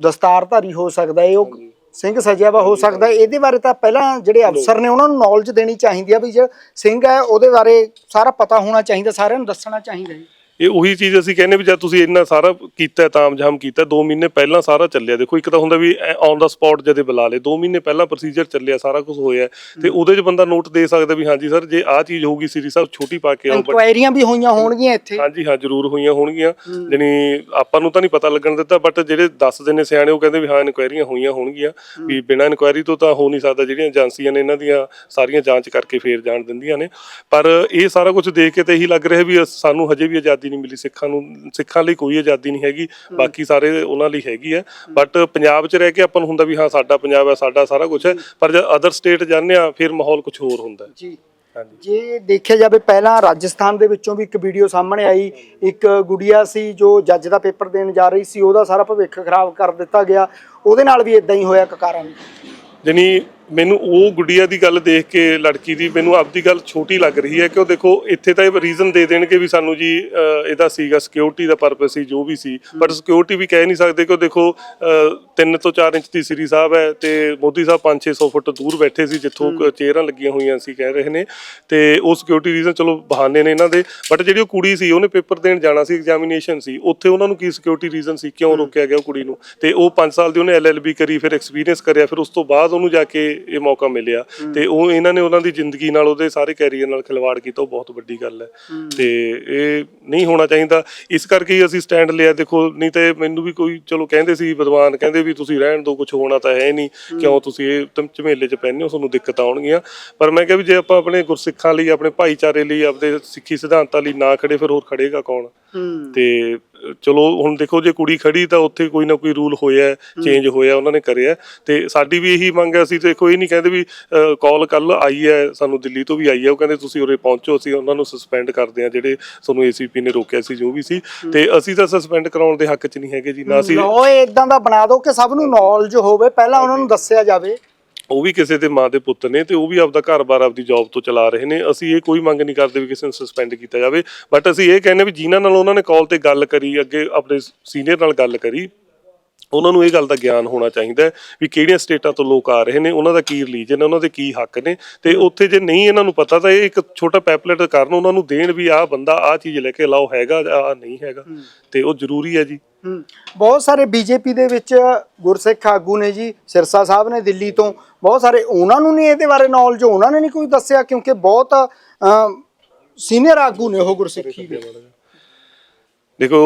ਦਸਤਾਰਧਾਰੀ ਹੋ ਸਕਦਾ ਏ ਉਹ ਸਿੰਘ ਸਜਿਆ ਵਾ ਹੋ ਸਕਦਾ। ਇਹਦੇ ਬਾਰੇ ਤਾਂ ਪਹਿਲਾਂ ਜਿਹੜੇ ਅਫਸਰ ਨੇ ਉਹਨਾਂ ਨੂੰ ਨੌਲੇਜ ਦੇਣੀ ਚਾਹੀਦੀ ਆ ਵੀ ਜੇ ਸਿੰਘ ਹੈ ਉਹਦੇ ਬਾਰੇ ਸਾਰਾ ਪਤਾ ਹੋਣਾ ਚਾਹੀਦਾ ਸਾਰਿਆਂ ਨੂੰ ਦੱਸਣਾ ਚਾਹੀਦਾ ਏ। ਇਹ ਉਹੀ ਚੀਜ਼ ਅਸੀਂ ਕਹਿੰਦੇ ਵੀ ਜਦ ਤੁਸੀਂ ਇੰਨਾ ਸਾਰਾ ਕੀਤਾ ਤਾਮਝਾਮ ਕੀਤਾ 2 ਮਹੀਨੇ ਪਹਿਲਾਂ ਸਾਰਾ ਚੱਲਿਆ। ਦੇਖੋ ਇੱਕ ਤਾਂ ਹੁੰਦਾ ਵੀ ਔਨ ਦਾ ਸਪੌਟ ਜਦੇ ਬੁਲਾ ਲੇ 2 ਮਹੀਨੇ ਪਹਿਲਾਂ ਪ੍ਰੋਸੀਜਰ ਚੱਲਿਆ ਸਾਰਾ ਕੁਝ ਹੋਇਆ। ਤੇ ਉਹਦੇ 'ਚ ਬੰਦਾ ਨੋਟ ਦੇ ਸਕਦਾ ਵੀ ਹਾਂਜੀ ਸਰ ਜੇ ਆਹ ਚੀਜ਼ ਹੋਊਗੀ ਸ੍ਰੀ ਸਾਹਿਬ ਛੋਟੀ ਪਾ ਕੇ ਆਓ ਇਨਕੁਆਇਰੀਆਂ ਵੀ ਹੋਈਆਂ ਹੋਣਗੀਆਂ ਇੱਥੇ। ਹਾਂਜੀ ਹਾਂ ਜ਼ਰੂਰ ਹੋਈਆਂ ਹੋਣਗੀਆਂ। ਜਾਣੀ ਆਪਾਂ ਨੂੰ ਤਾਂ ਨਹੀਂ ਪਤਾ ਲੱਗਣ ਦਿੱਤਾ ਬਟ ਜਿਹੜੇ ਦੱਸਦੇ ਨੇ ਸਿਆਣੇ ਉਹ ਕਹਿੰਦੇ ਵੀ ਹਾਂ ਇਨਕੁਆਇਰੀਆਂ ਹੋਈਆਂ ਹੋਣਗੀਆਂ। ਵੀ ਬਿਨਾਂ ਇਨਕੁਆਇਰੀ ਤੋਂ ਤਾਂ ਹੋ ਨਹੀਂ ਸਕਦਾ ਜਿਹੜੀਆਂ ਏਜੰਸੀਆਂ ਨੇ ਇਹਨਾਂ ਦੀਆਂ ਸਾਰੀਆਂ ਜਾਂਚ ਕਰਕੇ ਫੇਰ ਜਾਣ ਦਿੰਦੀਆਂ ਨੇ। ਪਰ ਇਹ ਸਾਰਾ ਕੁਝ ਦੇਖ ਕੇ ਤਾਂ ਇਹੀ ਲੱਗ ਰਿਹਾ ਵੀ ਸਾਨੂੰ ਹਜੇ ਵੀ ਆਜ਼ਾਦੀ ਨਹੀਂ ਮਿਲੀ ਸਿੱਖਾਂ ਨੂੰ ਸਿੱਖਾਂ ਲਈ ਕੋਈ ਆਜ਼ਾਦੀ ਨਹੀਂ ਹੈਗੀ ਬਾਕੀ ਸਾਰੇ ਉਹਨਾਂ ਲਈ ਹੈਗੀ ਹੈ। ਬਟ ਪੰਜਾਬ 'ਚ ਰਹਿ ਕੇ ਆਪਾਂ ਨੂੰ ਹੁੰਦਾ ਵੀ ਹਾਂ ਸਾਡਾ ਪੰਜਾਬ ਹੈ ਸਾਡਾ ਸਾਰਾ ਕੁਝ ਹੈ ਪਰ ਜਦ ਅਦਰ ਸਟੇਟ ਜਾਂਦੇ ਆ ਫਿਰ ਮਾਹੌਲ ਕੁਝ ਹੋਰ ਹੁੰਦਾ ਹੈ। ਜੀ। ਜੇ ਦੇਖਿਆ ਜਾਵੇ ਪਹਿਲਾਂ ਰਾਜਸਥਾਨ ਦੇ ਵਿੱਚੋਂ ਵੀ ਇੱਕ ਵੀਡੀਓ ਸਾਹਮਣੇ ਆਈ ਇੱਕ ਗੁੜੀਆ ਸੀ ਜੋ ਜੱਜ ਦਾ ਪੇਪਰ ਦੇਣ ਜਾ ਰਹੀ ਸੀ ਉਹਦਾ ਸਾਰਾ ਭਵਿੱਖ ਖਰਾਬ ਕਰ ਦਿੱਤਾ ਗਿਆ ਉਹਦੇ ਨਾਲ ਵੀ ਇਦਾਂ ਹੀ ਹੋਇਆ ਕਕਾਰਾਂ ਨੂੰ ਮੈਨੂੰ ਉਹ ਗੁੱਡੀਆ ਦੀ ਗੱਲ ਦੇਖ ਕੇ ਲੜਕੀ ਦੀ ਮੈਨੂੰ ਆਪਦੀ ਗੱਲ ਛੋਟੀ ਲੱਗ ਰਹੀ ਹੈ ਕਿ ਉਹ ਦੇਖੋ ਇੱਥੇ ਤਾਂ ਇਹ ਰੀਜ਼ਨ ਦੇ ਦੇਣਗੇ ਵੀ ਸਾਨੂੰ ਜੀ ਅਹ, ਇਹਦਾ ਸੀਗਾ ਸਿਕਿਉਰਿਟੀ ਦਾ ਪਰਪਸ ਸੀ ਜੋ ਵੀ ਸੀ। ਬਟ ਸਿਕਿਉਰਿਟੀ ਵੀ ਕਹਿ ਨਹੀਂ ਸਕਦੇ ਕਿ ਉਹ ਦੇਖੋ 3 ਤੋਂ 4 ਇੰਚ ਦੀ ਸ੍ਰੀ ਸਾਹਿਬ ਹੈ ਤੇ ਮੋਦੀ ਸਾਹਿਬ 5-600 ਫੁੱਟ ਦੂਰ ਬੈਠੇ ਸੀ ਜਿੱਥੋਂ ਕ- ਚੇਅਰਾਂ ਲੱਗੀਆਂ ਹੋਈਆਂ ਸੀ ਕਹਿ ਰਹੇ ਨੇ। ਤੇ ਉਹ ਸਿਕਿਉਰਿਟੀ ਰੀਜ਼ਨ ਚਲੋ ਬਹਾਨੇ ਨੇ ਇਹਨਾਂ ਦੇ। ਬਟ ਜਿਹੜੀ ਉਹ ਕੁੜੀ ਸੀ ਉਹਨੇ ਪੇਪਰ ਦੇਣ ਜਾਣਾ ਸੀ ਐਗਜ਼ਾਮੀਨੇਸ਼ਨ ਸੀ। ਉੱਥੇ ਉਹਨਾਂ ਨੂੰ ਕੀ ਸਿਕਿਉਰਿਟੀ ਰੀਜ਼ਨ ਸੀ? ਕਿਉਂ ਰੋਕਿਆ ਗਿਆ ਉਹ ਕੁੜੀ ਨੂੰ? ਤੇ ਉਹ 5 ਸਾਲ ਦੀ ਉਹਨੇ ਐਲਐਲਬੀ ਕਰੀ ਫਿਰ ਐਕਸਪੀਰੀਅੰਸ ਕਰਿਆ ਫਿਰ ਉਸ ਤੋਂ ਬਾਅਦ ਉਹਨੂੰ ਜਾ ਕੇ ਇਹ ਮੌਕਾ ਮਿਲਿਆ। ਤੇ ਉਹ ਇਹਨਾਂ ਨੇ ਉਹਨਾਂ ਦੀ ਜ਼ਿੰਦਗੀ ਨਾਲ ਉਹਦੇ ਸਾਰੇ ਕੈਰੀਅਰ ਨਾਲ ਖਿਲਵਾੜ ਕੀਤਾ ਉਹ ਬਹੁਤ ਵੱਡੀ ਗੱਲ ਹੈ। ਤੇ ਇਹ ਨਹੀਂ ਹੋਣਾ ਚਾਹੀਦਾ। ਇਸ ਕਰਕੇ ਹੀ ਅਸੀਂ ਸਟੈਂਡ ਲਿਆ। ਦੇਖੋ ਨਹੀਂ ਤੇ ਮੈਨੂੰ ਵੀ ਕੋਈ ਚਲੋ ਕਹਿੰਦੇ ਸੀ ਵਿਦਵਾਨ ਕਹਿੰਦੇ ਵੀ ਤੁਸੀਂ ਰਹਿਣ ਦਿਓ ਕੁਝ ਹੋਣਾ ਤਾਂ ਹੈ ਨਹੀਂ। ਕਿਉਂ ਤੁਸੀਂ ਇਹ ਤੁਮ ਝਮੇਲੇ 'ਚ ਪੈਂਦੇ ਹੋ ਤੁਹਾਨੂੰ ਦਿੱਕਤ ਆਉਣਗੀਆਂ। ਪਰ ਮੈਂ ਕਿਹਾ ਵੀ ਜੇ ਆਪਾਂ ਆਪਣੇ ਗੁਰਸਿੱਖਾਂ ਲਈ ਆਪਣੇ ਭਾਈਚਾਰੇ ਲਈ ਆਪਣੇ ਸਿੱਖੀ ਸਿਧਾਂਤਾਂ ਲਈ ਨਾ ਖੜੇ ਫਿਰ ਹੋਰ ਖੜੇਗਾ ਕੌਣ? ਤੇ ਚਲੋ ਹੁਣ ਦੇਖੋ ਜੇ ਕੁੜੀ ਖੜੀ ਤਾਂ ਉੱਥੇ ਕੋਈ ਨਾ ਕੋਈ ਰੂਲ ਹੋਇਆ ਚੇਂਜ ਹੋਇਆ ਉਹਨਾਂ ਨੇ ਕਰਿਆ ਤੇ ਸਾਡੀ ਵੀ ਇਹੀ ਮੰਗ ਹੈ ਅਸੀਂ ਤੇ ਕੋਈ ਨਹੀਂ ਕਹਿੰਦੇ ਵੀ ਕਾਲ ਕੱਲ ਆਈ ਹੈ ਸਾਨੂੰ ਦਿੱਲੀ ਤੋਂ ਵੀ ਆਈ ਹੈ। ਉਹ ਕਹਿੰਦੇ ਤੁਸੀਂ ਉਰੇ ਪਹੁੰਚੋ ਅਸੀਂ ਉਹਨਾਂ ਨੂੰ ਸਸਪੈਂਡ ਕਰਦੇ ਆ ਜਿਹੜੇ ਤੁਹਾਨੂੰ ਏਸੀਪੀ ਨੇ ਰੋਕਿਆ ਸੀ ਜੋ ਵੀ ਸੀ। ਤੇ ਅਸੀਂ ਤਾਂ ਸਸਪੈਂਡ ਕਰਾਉਣ ਦੇ ਹੱਕ 'ਚ ਨਹੀਂ ਹੈਗੇ ਜੀ ਨਾ ਅਸੀਂ ਲੋ ਇਦਾਂ ਦਾ ਬਣਾ ਦਿਓ ਕਿ ਸਭ ਨੂੰ ਨੌਲੇਜ ਹੋਵੇ ਪਹਿਲਾਂ ਉਹਨਾਂ ਨੂੰ ਦੱਸਿਆ ਜਾਵੇ। ਉਹ ਵੀ ਕਿਸੇ ਦੇ ਮਾਂ ਦੇ ਪੁੱਤ ਨੇ ਤੇ ਉਹ ਵੀ ਆਪਦਾ ਘਰ-ਬਾਰ ਆਪਦੀ ਜੌਬ ਤੋਂ ਚਲਾ ਰਹੇ ਨੇ। ਅਸੀਂ ਇਹ ਕੋਈ ਮੰਗ ਨਹੀਂ ਕਰਦੇ ਵੀ ਕਿਸੇ ਨੂੰ ਸਸਪੈਂਡ ਕੀਤਾ ਜਾਵੇ। ਬਟ ਅਸੀਂ ਇਹ ਕਹਿੰਦੇ ਵੀ ਜਿਨ੍ਹਾਂ ਨਾਲ ਉਹਨਾਂ ਨੇ ਕਾਲ ਤੇ ਗੱਲ ਕਰੀ ਅੱਗੇ ਆਪਣੇ ਸੀਨੀਅਰ ਨਾਲ ਗੱਲ ਕਰੀ ਉਹਨਾਂ ਨੂੰ ਇਹ ਗੱਲ ਦਾ ਗਿਆਨ ਹੋਣਾ ਚਾਹੀਦਾ ਹੈ ਵੀ ਕਿਹੜੀਆਂ ਸਟੇਟਾਂ ਤੋਂ ਲੋਕ ਆ ਰਹੇ ਨੇ ਉਹਨਾਂ ਦਾ ਕੀ ਰਿਲੀਜਨ ਹੈ ਉਹਨਾਂ ਦੇ ਕੀ ਹੱਕ ਨੇ। ਤੇ ਉੱਥੇ ਜੇ ਨਹੀਂ ਇਹਨਾਂ ਨੂੰ ਪਤਾ ਤਾਂ ਇਹ ਇੱਕ ਛੋਟਾ ਪੈਪਲੇਟ ਕਰਨ ਉਹਨਾਂ ਨੂੰ ਦੇਣ ਵੀ ਆਹ ਬੰਦਾ ਆਹ ਚੀਜ਼ ਲੈ ਕੇ ਲਾਓ ਹੈਗਾ ਆ ਨਹੀਂ ਹੈਗਾ। ਤੇ ਉਹ ਜ਼ਰੂਰੀ ਹੈ ਜੀ। ਬਹੁਤ ਸਾਰੇ ਬੀਜੇਪੀ ਦੇ ਵਿੱਚ ਗੁਰਸਿੱਖ ਆਗੂ ਨੇ ਜੀ, ਸਿਰਸਾ ਸਾਹਿਬ ਨੇ ਦਿੱਲੀ ਤੋਂ। ਬਹੁਤ ਸਾਰੇ ਉਹਨਾਂ ਨੂੰ ਨਹੀਂ ਇਹਦੇ ਬਾਰੇ ਨੌਲੇਜ ਉਹਨਾਂ ਨੇ ਨਹੀਂ ਕੋਈ ਦੱਸਿਆ ਕਿਉਂਕਿ ਬਹੁਤ ਸੀਨੀਅਰ ਆਗੂ ਨੇ ਉਹ ਗੁਰਸਿੱਖੀ ਦੇ। ਦੇਖੋ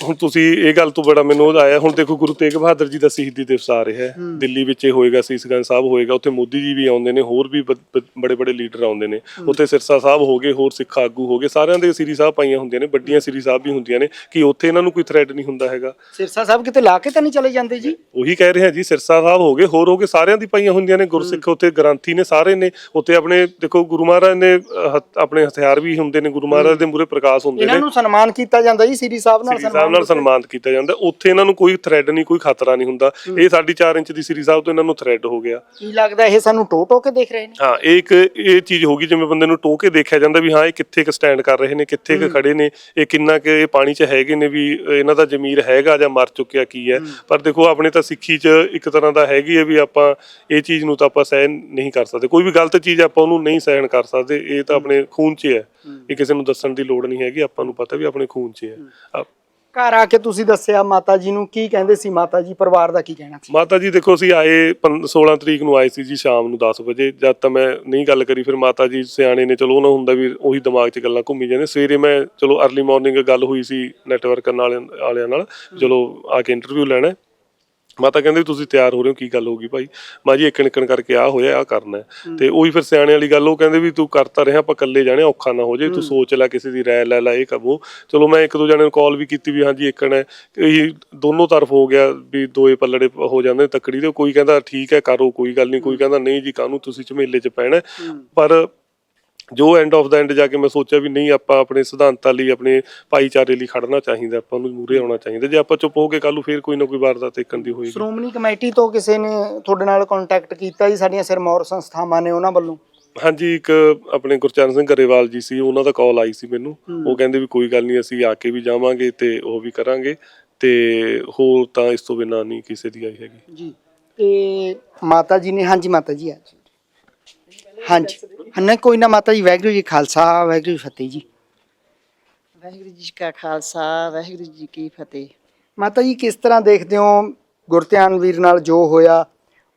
ਹੁਣ ਤੁਸੀਂ ਇਹ ਗੱਲ ਤੋਂ ਬੜਾ ਮੈਨੂੰ ਉਹਦਾ ਆਇਆ ਹੁਣ ਦੇਖੋ ਗੁਰੂ ਤੇਗ ਬਹਾਦਰ ਜੀ ਦਾ ਸ਼ਹੀਦੀ ਦਿਵਸ ਆ ਰਿਹਾ ਹੈ। ਦਿੱਲੀ ਵਿੱਚ ਇਹ ਹੋਏਗਾ ਸੀਸਗੰਜ ਸਾਹਿਬ ਹੋਏਗਾ ਉੱਥੇ ਮੋਦੀ ਜੀ ਵੀ ਆਉਂਦੇ ਨੇ ਹੋਰ ਵੀ ਬੜੇ ਬੜੇ ਲੀਡਰ ਆਉਂਦੇ ਨੇ। ਉੱਥੇ ਸਿਰਸਾ ਸਾਹਿਬ ਹੋ ਗਏ ਹੋਰ ਸਿੱਖ ਆਗੂ ਹੋ ਗਏ ਸਾਰਿਆਂ ਦੇ ਸ੍ਰੀ ਸਾਹਿਬ ਪਾਈਆਂ ਹੁੰਦੀਆਂ ਨੇ ਵੱਡੀਆਂ ਸ੍ਰੀ ਸਾਹਿਬ ਵੀ ਹੁੰਦੀਆਂ ਨੇ ਕਿ ਉੱਥੇ ਇਹਨਾਂ ਨੂੰ ਕੋਈ ਥ੍ਰੈਟ ਨਹੀਂ ਹੁੰਦਾ ਹੈਗਾ। ਸਿਰਸਾ ਸਾਹਿਬ ਕਿਤੇ ਲਾ ਕੇ ਤਾਂ ਨਹੀਂ ਚਲੇ ਜਾਂਦੇ ਜੀ? ਉਹੀ ਕਹਿ ਰਹੇ ਜੀ ਸਿਰਸਾ ਸਾਹਿਬ ਹੋ ਗਏ ਹੋਰ ਹੋ ਗਏ ਸਾਰਿਆਂ ਦੀ ਪਾਈਆਂ ਹੁੰਦੀਆਂ ਨੇ ਗੁਰਸਿੱਖ ਉੱਥੇ ਗ੍ਰੰਥੀ ਨੇ ਸਾਰੇ ਨੇ ਉੱਥੇ ਆਪਣੇ ਦੇਖੋ ਗੁਰੂ ਮਹਾਰਾਜ ਨੇ ਆਪਣੇ ਹਥਿਆਰ ਵੀ ਹੁੰਦੇ ਨੇ ਗੁਰੂ ਮਹਾਰਾਜ ਦੇ ਮੂਰੇ ਪ੍ਰਕਾਸ਼ ਹੁੰਦੇ ਇਹਨਾਂ ਨੇ। ਨੂੰ ਸਨਮਾਨ ਕੀਤਾ ਜਾਂਦਾ ਜੀ ਸ੍ਰੀ ਸਾਹਿਬ ਨਾਲ ਸ੍ਰੀ ਸਾਹਿਬ ਨਾਲ ਸਨਮਾਨਿਤ ਕੀਤਾ ਜਾਂਦਾ। ਉੱਥੇ ਇਹਨਾਂ ਨੂੰ ਕੋਈ ਥ੍ਰੈਡ ਨਹੀਂ ਕੋਈ ਖਤਰਾ ਨਹੀਂ ਹੁੰਦਾ। ਇਹ ਸਾਡੀ 4 ਇੰਚ ਦੀ ਸ੍ਰੀ ਸਾਹਿਬ ਤੋਂ ਇਹਨਾਂ ਨੂੰ ਥ੍ਰੈਡ ਹੋ ਗਿਆ। ਕੀ ਲੱਗਦਾ ਇਹ ਸਾਨੂੰ ਟੋ ਟੋ ਕੇ ਦੇਖ ਰਹੇ ਨੇ? ਹਾਂ ਇਹ ਇੱਕ ਇਹ ਚੀਜ਼ ਹੋਗੀ ਜਿਵੇਂ ਬੰਦੇ ਨੂੰ ਟੋਕੇ ਦੇਖਿਆ ਜਾਂਦਾ ਵੀ ਹਾਂ ਇਹ ਕਿੱਥੇ ਕ ਸਟੈਂਡ ਕਰ ਰਹੇ ਨੇ ਕਿੱਥੇ ਕ ਖੜੇ ਨੇ ਇਹ ਕਿੰਨਾ ਕਿ ਇਹ ਪਾਣੀ 'ਚ ਹੈਗੇ ਨੇ ਵੀ ਇਹਨਾਂ ਦਾ ਜ਼ਮੀਰ ਹੈਗਾ ਜਾਂ ਮਰ ਚੁੱਕਿਆ ਕੀ ਹੈ। ਪਰ ਦੇਖੋ ਆਪਣੇ ਤਾਂ ਸਿੱਖੀ 'ਚ ਇੱਕ ਤਰ੍ਹਾਂ ਦਾ ਹੈਗੀ ਹੈ ਵੀ ਆਪਾਂ ਇਹ ਚੀਜ਼ ਨੂੰ ਤਾਂ ਆਪਾਂ ਸਹਿਣ ਨਹੀਂ ਕਰ ਸਕਦੇ। ਕੋਈ ਵੀ ਗਲਤ ਚੀਜ਼ ਆਪਾਂ ਉਹਨੂੰ ਨਹੀਂ ਸਹਿਣ ਕਰ ਸਕਦੇ। ਇਹ ਤਾਂ ਆਪਣੇ ਖੂਨ 'ਚ ਹੈ ਇਹ ਕਿਸੇ ਨੂੰ ਦੱਸਣ ਦੀ ਲੋੜ ਨਹੀਂ ਹੈਗੀ। ਆਪਾਂ ਨੂੰ ਪਤਾ ਵੀ ਆਪਣੇ ਖੂਨ 'ਚ ਹੈ ਆ- ਘਰ ਆ ਕੇ ਤੁਸੀਂ ਦੱਸਿਆ ਮਾਤਾ ਜੀ ਨੂੰ, ਕੀ ਕਹਿੰਦੇ ਸੀ ਮਾਤਾ ਜੀ, ਪਰਿਵਾਰ ਦਾ ਕੀ ਕਹਿਣਾ ਸੀ? ਮਾਤਾ ਜੀ ਦੇਖੋ, ਅਸੀਂ ਆਏ ਪੰ- 16 ਤਰੀਕ ਨੂੰ ਆਏ ਸੀ ਜੀ, ਸ਼ਾਮ ਨੂੰ 10 ਵਜੇ। ਜਦ ਤਾਂ ਮੈਂ ਨਹੀਂ ਗੱਲ ਕਰੀ, ਫਿਰ ਮਾਤਾ ਜੀ ਸਿਆਣੇ ਨੇ, ਚਲੋ ਉਹਨਾਂ ਹੁੰਦਾ ਵੀ ਉਹੀ ਦਿਮਾਗ 'ਚ ਗੱਲਾਂ ਘੁੰਮੀ ਜਾਂਦੇ ਸਵੇਰੇ ਮੈਂ, ਚਲੋ ਅਰਲੀ ਮਾਰਨਿੰਗ ਗੱਲ ਹੋਈ ਸੀ ਨੈਟਵਰਕ ਵਾਲਿਆਂ ਵਾਲਿਆਂ ਨਾਲ। ਚਲੋ, ਆ ਕੇ ਇੰਟਰਵਿਊ ਲੈਣਾ। ਮਾਤਾ ਕਹਿੰਦੇ ਵੀ ਤੁਸੀਂ ਤਿਆਰ ਹੋ ਰਹੇ ਹੋ ਕੀ ਗੱਲ ਹੋ ਗਈ ਭਾਈ? ਮਾਂ ਜੀ ਇੱਕ ਨਿਕਣ ਕਰਕੇ ਆ ਹੋਇਆ ਆ ਕਰਨਾ ਹੈ। ਤੇ ਉਹੀ ਫਿਰ ਸਿਆਣੇ ਵਾਲੀ ਗੱਲ ਉਹ ਕਹਿੰਦੇ ਵੀ ਤੂੰ ਕਰਤਾ ਰਿਹਾ ਆਪਾਂ ਇਕੱਲੇ ਜਾਣੇ ਔਖਾ ਨਾ ਹੋ ਜੇ ਤੂੰ ਸੋਚ ਲੈ ਕਿਸੇ ਦੀ ਰਾਏ ਲੈ ਲੈ ਇਹ ਕਬੋ ਚਲੋ ਮੈਂ ਇੱਕ ਦੋ ਜਣੇ ਨੂੰ ਕਾਲ ਵੀ ਕੀਤੀ ਵੀ ਹਾਂਜੀ ਇੱਕਣ ਹੈ ਇਹ ਦੋਨੋਂ ਤਰਫ ਹੋ ਗਿਆ ਵੀ ਦੋਏ ਪੱਲੜੇ ਹੋ ਜਾਂਦੇ ਨੇ ਤੱਕੜੀ ਦੇ ਕੋਈ ਕਹਿੰਦਾ ਠੀਕ ਹੈ ਕਰੋ ਕੋਈ ਗੱਲ ਨਹੀਂ ਕੋਈ ਕਹਿੰਦਾ ਨਹੀਂ ਜੀ ਕਾਹਨੂੰ ਤੁਸੀਂ ਝਮੇਲੇ 'ਚ ਪੈਣਾ ਹੈ। ਪਰ ਜੋ ਐਂਡ ਆਫ ਦਾ ਐਂਡ ਜਾ ਕੇ ਮੈਂ ਸੋਚਿਆ ਵੀ ਨਹੀਂ ਆਪਾਂ ਆਪਣੇ ਸਿਧਾਂਤਾਂ ਲਈ ਆਪਣੇ ਭਾਈਚਾਰੇ ਲਈ ਖੜਨਾ ਚਾਹੀਦਾ ਆਪਾਂ ਨੂੰ ਮੂਰੇ ਆਉਣਾ ਚਾਹੀਦਾ। ਜੇ ਆਪਾਂ ਚੁੱਪ ਹੋ ਕੇ ਕੱਲ ਫੇਰ ਕੋਈ ਨਾ ਕੋਈ ਵਾਰਦਾਤ ਦੀ ਹੋਏਗੀ। ਸ਼੍ਰੋਮਣੀ ਕਮੇਟੀ ਤੋਂ ਕਿਸੇ ਨੇ ਤੁਹਾਡੇ ਨਾਲ ਕੰਟੈਕਟ ਕੀਤਾ ਜੀ? ਸਾਡੀਆਂ ਸਿਰਮੌਰ ਸੰਸਥਾਵਾਂ ਨੇ ਉਹਨਾਂ ਵੱਲੋਂ। ਹਾਂਜੀ ਇੱਕ ਆਪਣੇ ਗੁਰਚਰਨ ਸਿੰਘ ਗਰੇਵਾਲ ਜੀ ਸੀ ਉਹਨਾਂ ਦਾ ਕਾਲ ਆਈ ਸੀ ਮੈਨੂੰ। ਉਹ ਕਹਿੰਦੇ ਵੀ ਕੋਈ ਗੱਲ ਨਹੀਂ ਅਸੀਂ ਆ ਕੇ ਵੀ ਜਾਵਾਂਗੇ ਤੇ ਉਹ ਵੀ ਕਰਾਂਗੇ। ਤੇ ਹੋਰ ਤਾਂ ਇਸ ਤੋਂ ਬਿਨਾਂ ਨਹੀਂ ਕਿਸੇ ਦੀ ਆਈ ਹੈਗੀ। ਜੀ। ਤੇ ਮਾਤਾ ਜੀ ਨੇ ਹਾਂਜੀ ਮਾਤਾ ਜੀ ਆ। ਹਾਂਜੀ। ਹਾਂ ਕੋਈ ਨਾ ਮਾਤਾ ਜੀ ਵਾਹਿਗੁਰੂ ਜੀ ਖਾਲਸਾ ਵਾਹਿਗੁਰੂ ਜੀ ਫਤਿਹ ਜੀ। ਵਾਹਿਗੁਰੂ ਜੀ ਕਾ ਖਾਲਸਾ ਵਾਹਿਗੁਰੂ ਜੀ ਕੀ ਫਤਿਹ। ਮਾਤਾ ਜੀ ਕਿਸ ਤਰ੍ਹਾਂ ਦੇਖਦੇ ਹੋ ਗੁਰਧਿਆਨ ਵੀਰ ਨਾਲ ਜੋ ਹੋਇਆ?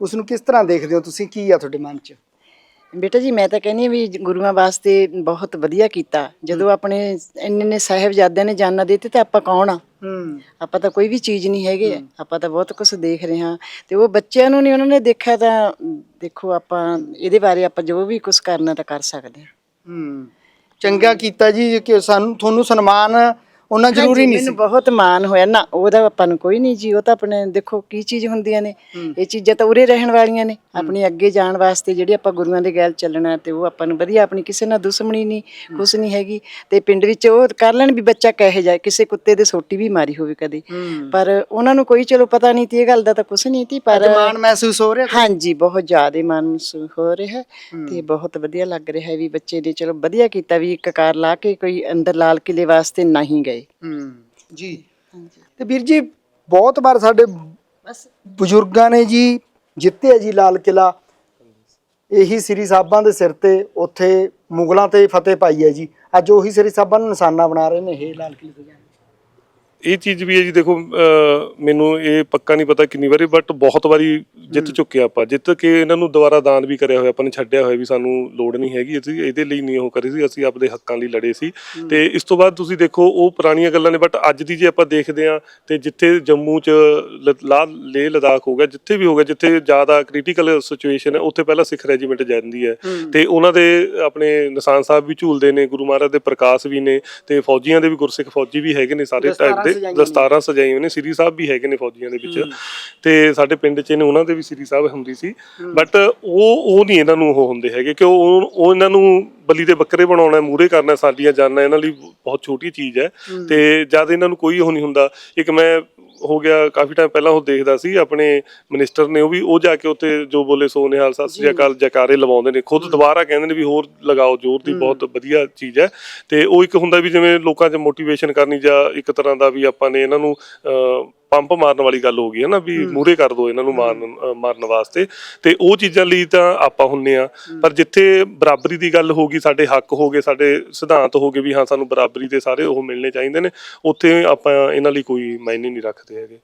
ਉਸ ਨੂੰ ਕਿਸ ਤਰ੍ਹਾਂ ਦੇਖਦੇ ਹੋ ਤੁਸੀਂ? ਕੀ ਆ ਤੁਹਾਡੇ ਮਨ 'ਚ? ਬੇਟਾ ਜੀ ਮੈਂ ਤਾਂ ਕਹਿੰਦੀ ਹਾਂ ਵੀ ਗੁਰੂਆਂ ਵਾਸਤੇ ਬਹੁਤ ਵਧੀਆ ਕੀਤਾ। ਜਦੋਂ ਆਪਣੇ ਇੰਨੇ ਨੇ ਸਾਹਿਬਜ਼ਾਦਿਆਂ ਨੇ ਜਾਨਾਂ ਦਿੱਤੀ ਤੇ ਆਪਾਂ ਕੌਣ ਆ? ਹੂੰ। ਆਪਾਂ ਤਾਂ ਕੋਈ ਵੀ ਚੀਜ਼ ਨਹੀਂ ਹੈਗੇ। ਆਪਾਂ ਤਾਂ ਬਹੁਤ ਕੁਝ ਦੇਖ ਰਹੇ ਹਾਂ। ਤੇ ਉਹ ਬੱਚਿਆਂ ਨੂੰ ਨਹੀਂ ਉਹਨਾਂ ਨੇ ਦੇਖਿਆ ਤਾਂ ਦੇਖੋ ਆਪਾਂ ਇਹਦੇ ਬਾਰੇ ਆਪਾਂ ਜੋ ਵੀ ਕੁਝ ਕਰਨਾ ਤਾਂ ਕਰ ਸਕਦੇ ਹਾਂ। ਹੂੰ। ਚੰਗਾ ਕੀਤਾ ਜੀ ਕਿ ਸਾਨੂੰ ਤੁਹਾਨੂੰ ਸਨਮਾਨ ਉਹਨਾਂ ਜ਼ਰੂਰੀ ਨਹੀਂ ਸੀ। ਮੈਨੂੰ ਬਹੁਤ ਮਾਣ ਹੋਇਆ। ਨਾ ਉਹਦਾ ਆਪਾਂ ਨੂੰ ਕੋਈ ਨਹੀਂ ਜੀ ਉਹ ਤਾਂ ਆਪਣੇ ਦੇਖੋ ਕੀ ਚੀਜ਼ ਹੁੰਦੀਆਂ ਨੇ। ਇਹ ਚੀਜ਼ਾਂ ਤਾਂ ਉਰੇ ਰਹਿਣ ਵਾਲੀਆਂ ਨੇ। ਆਪਣੀ ਅੱਗੇ ਜਾਣ ਵਾਸਤੇ ਜਿਹੜੀ ਆਪਾਂ ਗੁਰੂਆਂ ਦੇ ਗੈਲ ਚੱਲਣਾ ਤੇ ਉਹ ਆਪਾਂ ਨੂੰ ਵਧੀਆ ਆਪਣੀ ਕਿਸੇ ਨਾਲ ਦੁਸ਼ਮਣੀ ਨਹੀਂ ਕੁਛ ਨਹੀਂ ਹੈਗੀ। ਤੇ ਪਿੰਡ ਵਿੱਚ ਉਹ ਕਰ ਲੈਣ ਵੀ ਬੱਚਾ ਕਹੇ ਜਾਏ ਕਿਸੇ ਕੁੱਤੇ ਦੇ ਸੋਟੀ ਵੀ ਮਾਰੀ ਹੋਵੇ ਕਦੇ। ਪਰ ਉਹਨਾਂ ਨੂੰ ਕੋਈ ਚਲੋ ਪਤਾ ਨਹੀਂ ਤੀ ਇਹ ਗੱਲ ਦਾ ਤਾਂ ਕੁਛ ਨਹੀਂ ਤੀ ਪਰ ਮਾਣ ਮਹਿਸੂਸ ਹੋ ਰਿਹਾ? ਹਾਂਜੀ ਬਹੁਤ ਜ਼ਿਆਦਾ ਮਨ ਮਹਿਸੂਸ ਹੋ ਰਿਹਾ। ਤੇ ਬਹੁਤ ਵਧੀਆ ਲੱਗ ਰਿਹਾ ਵੀ ਬੱਚੇ ਨੇ ਚਲੋ ਵਧੀਆ ਕੀਤਾ ਵੀ ਇੱਕ ਕਾਰ ਲਾ ਕੇ ਕੋਈ ਅੰਦਰ ਲਾਲ ਕਿਲੇ ਵਾਸਤੇ ਨਹੀਂ ਗਏ। ਹੂੰ ਜੀ। ਤੇ ਵੀਰ ਜੀ ਬਹੁਤ ਵਾਰ ਸਾਡੇ ਬਸ। ਬਜ਼ੁਰਗਾਂ ਨੇ ਜੀ ਜਿੱਤਿਆ ਜੀ ਲਾਲ ਕਿਲਾ ਇਹੀ ਸ੍ਰੀ ਸਾਹਿਬਾਂ ਦੇ ਸਿਰ ਤੇ ਉੱਥੇ ਮੁਗਲਾਂ ਤੇ ਫਤਿਹ ਪਾਈ ਹੈ ਜੀ। ਅੱਜ ਉਹੀ ਸ੍ਰੀ ਸਾਹਿਬਾਂ ਨੂੰ ਨਿਸ਼ਾਨਾ ਬਣਾ ਰਹੇ ਨੇ ਇਹ ਲਾਲ ਕਿਲੇ ਤੇ। ਇਹ ਚੀਜ਼ ਵੀ ਹੈ ਜੀ ਦੇਖੋ ਮੈਨੂੰ ਇਹ ਪੱਕਾ ਨਹੀਂ ਪਤਾ ਕਿੰਨੀ ਵਾਰੀ ਬਟ ਬਹੁਤ ਵਾਰੀ ਜਿੱਤ ਚੁੱਕੇ ਆਪਾਂ। ਜਿੱਤ ਕੇ ਇਹਨਾਂ ਨੂੰ ਦੁਬਾਰਾ ਦਾਨ ਵੀ ਕਰਿਆ ਹੋਇਆ ਆਪਾਂ ਨੇ ਛੱਡਿਆ ਹੋਇਆ ਵੀ ਸਾਨੂੰ ਲੋੜ ਨਹੀਂ ਹੈਗੀ। ਅਸੀਂ ਇਹਦੇ ਲਈ ਨਹੀਂ ਉਹ ਕਰੀ ਸੀ ਅਸੀਂ ਆਪਦੇ ਹੱਕਾਂ ਲਈ ਲੜੇ ਸੀ। ਤੇ ਇਸ ਤੋਂ ਬਾਅਦ ਤੁਸੀਂ ਦੇਖੋ ਉਹ ਪੁਰਾਣੀਆਂ ਗੱਲਾਂ ਨੇ ਬਟ ਅੱਜ ਦੀ ਜੇ ਆਪਾਂ ਦੇਖਦੇ ਆ ਤੇ ਜਿੱਥੇ ਜੰਮੂ ਚ ਲ- ਲਦਾਖ ਹੋ ਗਿਆ ਜਿੱਥੇ ਵੀ ਹੋ ਗਿਆ ਜਿੱਥੇ ਜ਼ਿਆਦਾ ਕ੍ਰਿਟੀਕਲ ਸਿਚੁਏਸ਼ਨ ਹੈ ਉੱਥੇ ਪਹਿਲਾਂ ਸਿੱਖ ਰੈਜੀਮੈਂਟ ਜਾਂਦੀ ਹੈ। ਤੇ ਉਹਨਾਂ ਦੇ ਆਪਣੇ ਨਿਸ਼ਾਨ ਸਾਹਿਬ ਵੀ ਝੂਲਦੇ ਨੇ ਗੁਰੂ ਮਹਾਰਾਜ ਦੇ ਪ੍ਰਕਾਸ਼ ਵੀ ਨੇ ਤੇ ਫੌਜੀਆਂ ਦੇ ਵੀ ਗੁਰਸਿੱਖ ਫੌਜੀ ਵੀ ਹੈਗੇ ਨੇ ਸਾਰੇ ਟਾਈਪ ਦੇ। ਸਜਾਈਆਂ ਦਸਤਾਰਾਂ ਸਜਾਈਆਂ ਨੇ ਸ੍ਰੀ ਸਾਹਿਬ ਵੀ ਹੈਗੇ ਨੇ ਫੌਜੀਆਂ ਦੇ ਵਿੱਚ। ਤੇ ਸਾਡੇ ਪਿੰਡ 'ਚ ਨੇ ਉਹਨਾਂ ਦੇ ਵੀ ਸ੍ਰੀ ਸਾਹਿਬ ਹੁੰਦੀ ਸੀ। ਬਟ ਉਹ ਉਹ ਨਹੀਂ ਇਹਨਾਂ ਨੂੰ ਉਹ ਹੁੰਦੇ ਹੈਗੇ ਕਿ ਉਹ ਉਹ ਇਹਨਾਂ ਨੂੰ ਬਲੀ ਦੇ ਬੱਕਰੇ ਬਣਾਉਣਾ ਮੂਰੇ ਕਰਨਾ ਸਾਡੀਆਂ ਜਾਨਾਂ ਇਹਨਾਂ ਲਈ ਬਹੁਤ ਛੋਟੀ ਚੀਜ਼ ਹੈ। ਤੇ ਜਦ ਇਹਨਾਂ ਨੂੰ ਕੋਈ ਉਹ ਨਹੀਂ ਹੁੰਦਾ ਇੱਕ ਮੈਂ ਹੋ ਗਿਆ ਕਾਫੀ ਟਾਈਮ ਪਹਿਲਾਂ ਉਹ ਦੇਖਦਾ ਸੀ ਆਪਣੇ ਮਿਨਿਸਟਰ ਨੇ ਉਹ ਵੀ ਉਹ ਜਾ ਕੇ ਉੱਤੇ ਜੋ ਬੋਲੇ ਸੋ ਨਿਹਾਲ ਸਤਿ ਸ੍ਰੀ ਅਕਾਲ ਜਕਾਰੇ ਲਵਾਉਂਦੇ ਨੇ ਖੁਦ ਦੁਬਾਰਾ ਕਹਿੰਦੇ ਨੇ ਵੀ ਹੋਰ ਲਗਾਓ ਜ਼ੋਰ ਦੀ ਬਹੁਤ ਵਧੀਆ ਚੀਜ਼ ਹੈ। ਤੇ ਉਹ ਇੱਕ ਹੁੰਦਾ ਵੀ ਜਿਵੇਂ ਲੋਕਾਂ 'ਚ ਮੋਟੀਵੇਸ਼ਨ ਕਰਨੀ ਜਾਂ ਇੱਕ ਤਰ੍ਹਾਂ ਦਾ ਵੀ ਆਪਾਂ ਨੇ ਇਹਨਾਂ ਨੂੰ ਪੰਪ ਮਾਰਨ ਵਾਲੀ ਗੱਲ ਹੋ ਗਈ ਹੈ ਨਾ ਵੀ ਮੂਰੇ ਕਰ ਦੋ ਇਹਨਾਂ ਨੂੰ ਮਾਰਨ ਮਾਰਨ ਵਾਸਤੇ। ਤੇ ਉਹ ਚੀਜ਼ਾਂ ਲਈ ਤਾਂ ਆਪਾਂ ਹੁੰਨੇ ਆ। ਪਰ ਜਿੱਥੇ ਬਰਾਬਰੀ ਦੀ ਗੱਲ ਹੋ ਗਈ ਸਾਡੇ ਹੱਕ ਹੋ ਗਏ ਸਾਡੇ ਸਿਧਾਂਤ ਹੋ ਗਏ ਵੀ ਹਾਂ ਸਾਨੂੰ ਬਰਾਬਰੀ ਦੇ ਸਾਰੇ ਉਹ ਮਿਲਣੇ ਚਾਹੀਦੇ ਨੇ ਉੱਥੇ ਆਪਾਂ ਇਹਨਾਂ ਲਈ ਕੋਈ ਮਾਇਨੇ ਨਹੀਂ ਰੱਖਦੇ ਹੈਗੇ।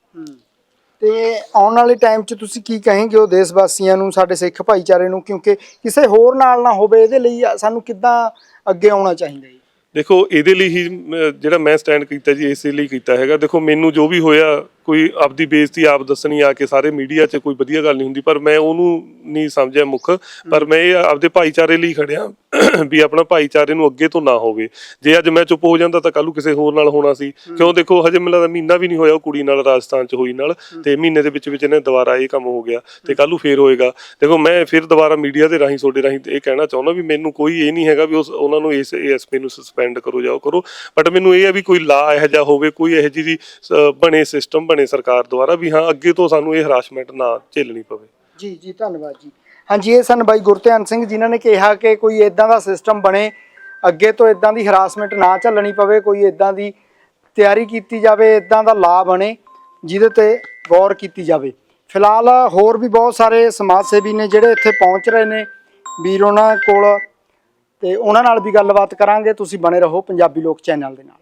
ਤੇ ਆਉਣ ਵਾਲੇ ਟਾਈਮ 'ਚ ਤੁਸੀਂ ਕੀ ਕਹੇਂਗੇ ਉਹ ਦੇਸ਼ ਵਾਸੀਆਂ ਨੂੰ ਸਾਡੇ ਸਿੱਖ ਭਾਈਚਾਰੇ ਨੂੰ? ਕਿਉਂਕਿ ਕਿਸੇ ਹੋਰ ਨਾਲ ਨਾ ਹੋਵੇ ਇਹਦੇ ਲਈ ਸਾਨੂੰ ਕਿੱਦਾਂ ਅੱਗੇ ਆਉਣਾ ਚਾਹੀਦਾ ਜੀ? ਦੇਖੋ ਇਹਦੇ ਲਈ ਹੀ ਮ- ਜਿਹੜਾ ਮੈਂ ਸਟੈਂਡ ਕੀਤਾ ਜੀ ਇਸੇ ਲਈ ਕੀਤਾ ਹੈਗਾ। ਦੇਖੋ ਮੈਨੂੰ ਜੋ ਵੀ ਹੋਇਆ ਕੋਈ ਆਪਦੀ ਬੇਇੱਜ਼ਤੀ ਆਪ ਦੱਸਣੀ ਆ ਕੇ ਸਾਰੇ ਮੀਡੀਆ 'ਚ ਕੋਈ ਵਧੀਆ ਗੱਲ ਨਹੀਂ ਹੁੰਦੀ ਪਰ ਮੈਂ ਉਹਨੂੰ ਨਹੀਂ ਸਮਝਿਆ ਮੁੱਖ। ਪਰ ਮੈਂ ਇਹ ਆਪਦੇ ਭਾਈਚਾਰੇ ਲਈ ਖੜਿਆ ਵੀ ਆਪਣਾ ਭਾਈਚਾਰੇ ਨੂੰ ਅੱਗੇ ਤੋਂ ਨਾ ਹੋਵੇ। ਜੇ ਅੱਜ ਮੈਂ ਚੁੱਪ ਹੋ ਜਾਂਦਾ ਤਾਂ ਕੱਲ ਨੂੰ ਕਿਸੇ ਹੋਰ ਨਾਲ ਹੋਣਾ ਸੀ। ਕਿਉਂ ਦੇਖੋ ਹਜੇ ਮੈਨੂੰ ਲੱਗਦਾ ਮਹੀਨਾ ਵੀ ਨਹੀਂ ਹੋਇਆ ਉਹ ਕੁੜੀ ਨਾਲ ਰਾਜਸਥਾਨ 'ਚ ਹੋਈ ਨਾਲ। ਤੇ ਮਹੀਨੇ ਦੇ ਵਿੱਚ ਵਿੱਚ ਇਹਨੇ ਦੁਬਾਰਾ ਇਹ ਕੰਮ ਹੋ ਗਿਆ ਤੇ ਕੱਲ ਨੂੰ ਫੇਰ ਹੋਏਗਾ। ਦੇਖੋ ਮੈਂ ਫਿਰ ਦੁਬਾਰਾ ਮੀਡੀਆ ਦੇ ਰਾਹੀਂ ਤੁਹਾਡੇ ਰਾਹੀਂ ਇਹ ਕਹਿਣਾ ਚਾਹੁੰਦਾ ਵੀ ਮੈਨੂੰ ਕੋਈ ਇਹ ਨਹੀਂ ਹੈਗਾ ਵੀ ਉਸ ਉਹਨਾਂ ਨੂੰ ਇਸ ਏਐਸਪੀ ਨੂੰ ਸਸਪੈਂਡ ਕਰੋ ਜਾਓ ਕਰੋ। ਬਟ ਮੈਨੂੰ ਇਹ ਹੈ ਵੀ ਕੋਈ ਲਾ ਇਹ ਜਿਹਾ ਹੋਵੇ, ਕੋਈ ਇਹੋ ਜਿਹੀ ਬਣੇ ਸਿਸਟਮ ਬਣੇ ਸਰਕਾਰ ਦੁਆਰਾ ਵੀ ਹਾਂ, ਅੱਗੇ ਤੋਂ ਸਾਨੂੰ ਇਹ ਹਰਾਸਮੈਂਟ ਨਾ ਝੇਲਣੀ ਪਵੇ। ਜੀ ਜੀ, ਧੰਨਵਾਦ ਜੀ। ਹਾਂਜੀ, ਇਹ ਸਨ ਬਾਈ ਗੁਰਧਿਆਨ ਸਿੰਘ ਜਿਨ੍ਹਾਂ ਨੇ ਕਿਹਾ ਕਿ ਕੋਈ ਇਦਾਂ ਦਾ ਸਿਸਟਮ ਬਣੇ, ਅੱਗੇ ਤੋਂ ਇਦਾਂ ਦੀ ਹਰਾਸਮੈਂਟ ਨਾ ਝੱਲਣੀ ਪਵੇ, ਕੋਈ ਇਦਾਂ ਦੀ ਤਿਆਰੀ ਕੀਤੀ ਜਾਵੇ ਇਦਾਂ ਦਾ ਲਾ ਬਣੇ, ਜਿਹਦੇ ਤੇ ਗੌਰ ਕੀਤੀ ਜਾਵੇ। ਫਿਲਹਾਲ ਹੋਰ ਵੀ ਬਹੁਤ ਸਾਰੇ ਸਮਾਜ ਸੇਵੀ ਨੇ ਜਿਹੜੇ ਇੱਥੇ ਪਹੁੰਚ ਰਹੇ ਨੇ। ਵੀਰ ਉਹਨਾਂ ਕੋਲ ਤੇ ਉਹਨਾਂ ਨਾਲ ਵੀ ਗੱਲਬਾਤ ਕਰਾਂਗੇ। ਤੁਸੀਂ ਬਣੇ ਰਹੋ ਪੰਜਾਬੀ ਲੋਕ ਚੈਨਲ ਦੇ ਨਾਲ।